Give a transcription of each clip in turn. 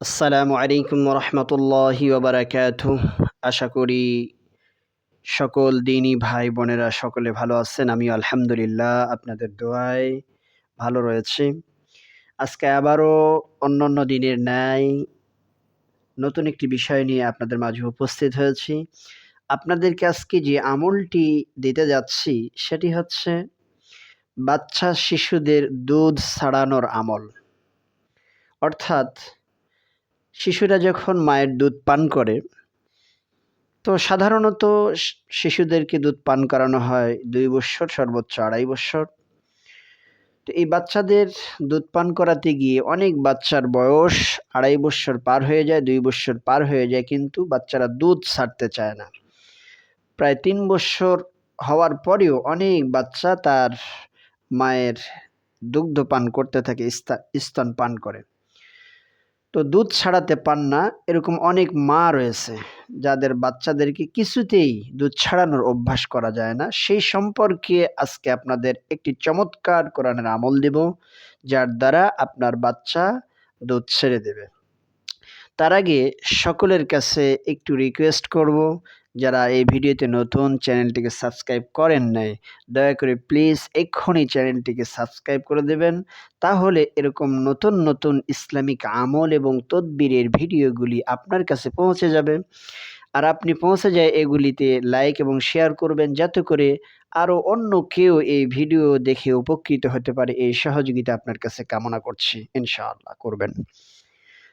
আসসালামু আলাইকুম রহমতুল্লাহি ওবরাকাত আশা করি সকল দিনই ভাই বোনেরা সকলে ভালো আছেন। আমি আলহামদুলিল্লাহ আপনাদের দোয়ায় ভালো রয়েছে। আজকে আবারও অন্য অন্য দিনের ন্যায় নতুন একটি বিষয় নিয়ে আপনাদের মাঝে উপস্থিত হয়েছি। আপনাদেরকে আজকে যে আমলটি দিতে যাচ্ছি সেটি হচ্ছে বাচ্চা শিশুদের দুধ ছাড়ানোর আমল। অর্থাৎ শিশুরা যখন মায়ের দুধ পান করে, তো সাধারণত শিশুদেরকে দুধ পান করানো হয় দুই বছর সর্বোচ্চ আড়াই বছর তো এই বাচ্চাদের দুধ পান করাতে গিয়ে অনেক বাচ্চার বয়স আড়াই বছর পার হয়ে যায়, দুই বছর পার হয়ে যায়, কিন্তু বাচ্চারা দুধ ছাড়তে চায় না। প্রায় তিন বছর হওয়ার পরেও অনেক বাচ্চা তার মায়ের দুগ্ধ পান করতে থাকে স্তন পান করে। তো দুধ ছাড়াতে পান না, এরকম অনেক মা রয়েছে যাদের বাচ্চাদেরকে কিছুতেই দুধ ছাড়ানোর অভ্যাস করা যায় না। সেই সম্পর্কে আজকে আপনাদের একটি চমৎকার কোরআনের আমল দেব, যার দ্বারা আপনার বাচ্চা দুধ ছেড়ে দেবে। তার আগে সকলের কাছে একটু রিকোয়েস্ট করব যারা এই ভিডিওতে নতুন চ্যানেলটিকে সাবস্ক্রাইব করেন নাই, দয়া করে প্লিজ এক্ষুনি চ্যানেলটিকে সাবস্ক্রাইব করে দেবেন। তাহলে এরকম নতুন নতুন ইসলামিক আমল এবং তদবিরের ভিডিওগুলি আপনার কাছে পৌঁছে যাবে। আর আপনি পৌঁছে যায় এগুলিতে লাইক এবং শেয়ার করবেন যাতে করে আরও অন্য কেউ এই ভিডিও দেখে উপকৃত হতে পারে। এই সহযোগিতা আপনার কাছে কামনা করছি। ইনশাআল্লাহ করবেন।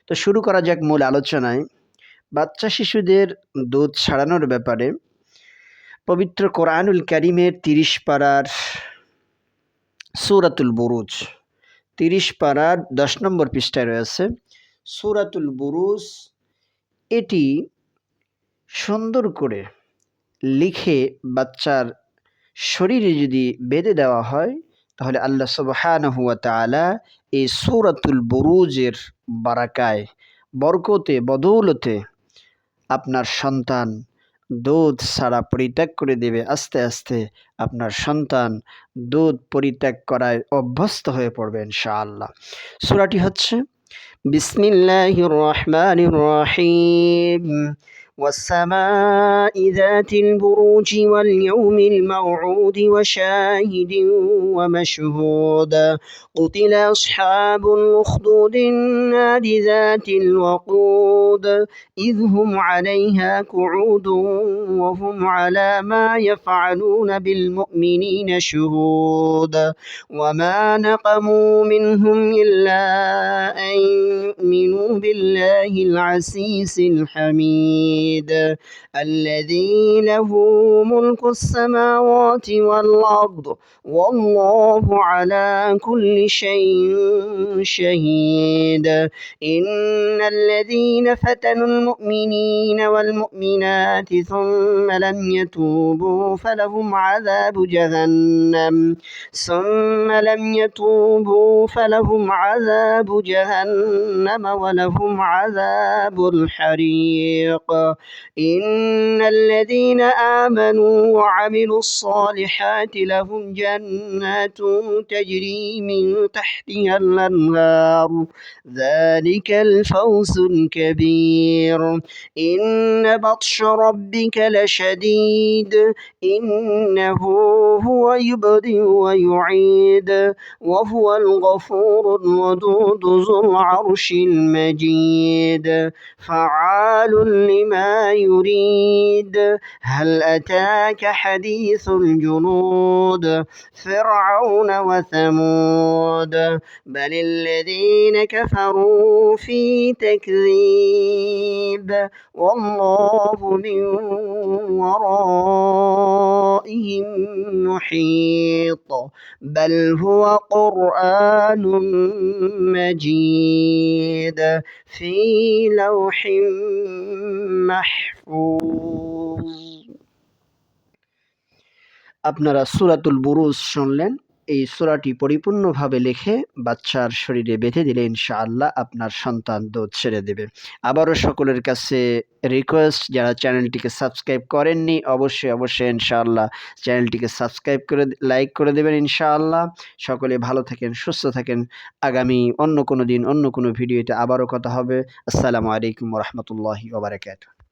তো শুরু করা যাক মূল আলোচনায়। বাচ্চা শিশুদের দুধ ছাড়ানোর ব্যাপারে পবিত্র কোরআনুল করিমের তিরিশ পাড়ার সুরাতুল বুরুজ। তিরিশ পাড়ার দশ নম্বর পৃষ্ঠায় রয়েছে, সুরাতুল বুরুজ এটি সুন্দর করে লিখে বাচ্চার শরীরে যদি বেঁধে দেওয়া হয়, তাহলে আল্লাহ সুবহানাহুয়া তালা এই সুরাতুল বুরুজের বারাকায়, বরকতে, বদৌলতে আপনার সন্তান দুধ ছাড়া পরিত্যাগ করে দেবে। আস্তে আস্তে আপনার সন্তান দুধ পরিত্যাগ করায় অভ্যস্ত হয়ে পড়বে ইনশাআল্লাহ। সুরাটি হচ্ছে বিসমিল্লাহ রহমান রহিম। والسماء ذات البروج واليوم الموعود وشاهد ومشهود. قتل أصحاب الأخدود النار ذات الوقود. إذ هم عليها قعود وهم على ما يفعلون بالمؤمنين شهود. وما نقموا منهم إلا أن يؤمنوا بالله العزيز الحميد. حميد الذي له ملك السماوات والأرض والله على كل شيء شهيد. إن الذين فتنوا المؤمنين والمؤمنات ثم لم يتوبوا فلهم عذاب جهنم ثم لم يتوبوا فلهم عذاب جهنم ولهم عذاب الحريق. إن الذين آمنوا وعملوا الصالحات لهم جنات تجري من تحتها الأنهار. ذلك الفوز الكبير. إن بطش ربك لشديد. إنه هو يبدئ ويعيد. وهو الغفور الودود ذو العرش المجيد. فعال لما ما يريد. هل أتاك حديث الجنود؟ فرعون وثمود. بل الذين كفروا في تكذيب. والله من ورائهم محيط بل هو قرآن مجيد في لوح মাহফুজ আপনারা সুরাতুল বুরুজ শুনলেন এই সোরাটি পরিপূর্ণভাবে লিখে বাচ্চার শরীরে বেঁধে দিলে ইনশাআল্লাহ আপনার সন্তান দুধ ছেড়ে দেবে। আবারও সকলের কাছে রিকোয়েস্ট যারা চ্যানেলটিকে সাবস্ক্রাইব করেননি, অবশ্যই অবশ্যই ইনশাআল্লাহ চ্যানেলটিকে সাবস্ক্রাইব করে লাইক করে দেবেন ইনশাআল্লাহ। সকলে ভালো থাকেন, সুস্থ থাকেন। আগামী অন্য কোনো দিন, অন্য কোনো ভিডিওতে আবারও কথা হবে। আসসালামু আলাইকুম রহমতুল্লাহি ওবরাকাতুহ